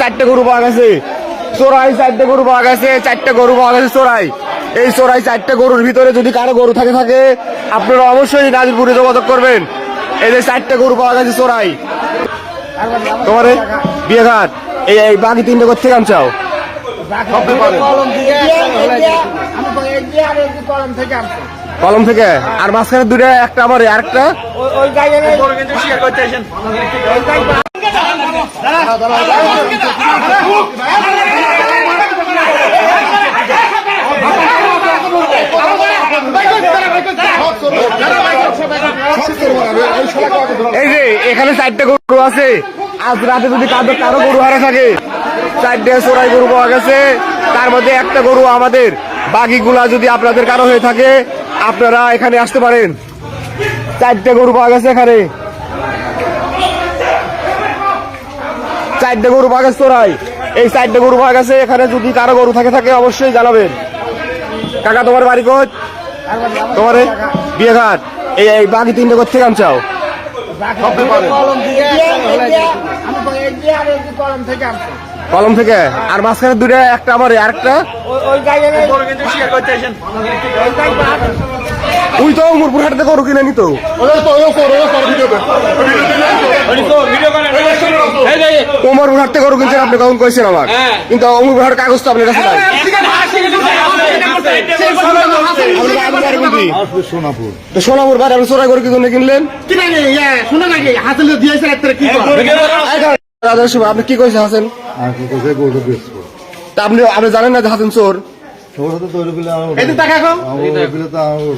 চারটে গরু চোরাই চারটে গরু চারটে গরু এই চোরাই চারটে গরুর ভিতরে যদি কারও গরু থাকে থাকে, আপনারা অবশ্যই নাজিরপুরে যোগাযোগ করবেন। যে চারটে গরু পাওয়া গেছে চোরাই। তোমার এই বিয়ে ঘাট এই এই বাকি তিনটে করতে আনছাও কলম থেকে। আর মাঝখানে দুটো একটা আমার আরেকটা এই যে, এখানে চারটে গরু আছে। আজ রাতে যদি কারও কারও গরু হারা থাকে। চারটে চোরাই গরু পাওয়া গেছে। তার মধ্যে একটা গরু আমাদের। বাকিগুলা যদি আপনাদের কারও হয়ে থাকে, আপনারা এখানে আসতে পারেন। চারটে গরু পাওয়া গেছে এখানে। চারটে গরু পাওয়া গেছে চোরাই এই চারটে গরু পাওয়া আছে এখানে যদি কারও গরু থাকে থাকে অবশ্যই জানাবেন কাকা তোমার বাড়ি কোচ তোমার এই বিয়ে ঘাট এই এই বাকি তিনটে করতে আনছাও কলম থেকে আর মাঝখানে দুটো একটা আমার আরেকটা তুই তো মুরপুর হাটতে গরু কিনে নিত ওমরপুর হাটতে গরু কিনছেন আপনি কখন কইছেন আমার কিন্তু অমরপুর হাট কাগজ তো আপনার কাছে নাই? সোনাপুর তো বাড়ি আপনি চোরাই গরু কি জন্য কিনলেন আপনি কি কইছেন হাসেন আপনি আপনি জানেন না যে হাসেন চোর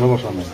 সমস্যা নেই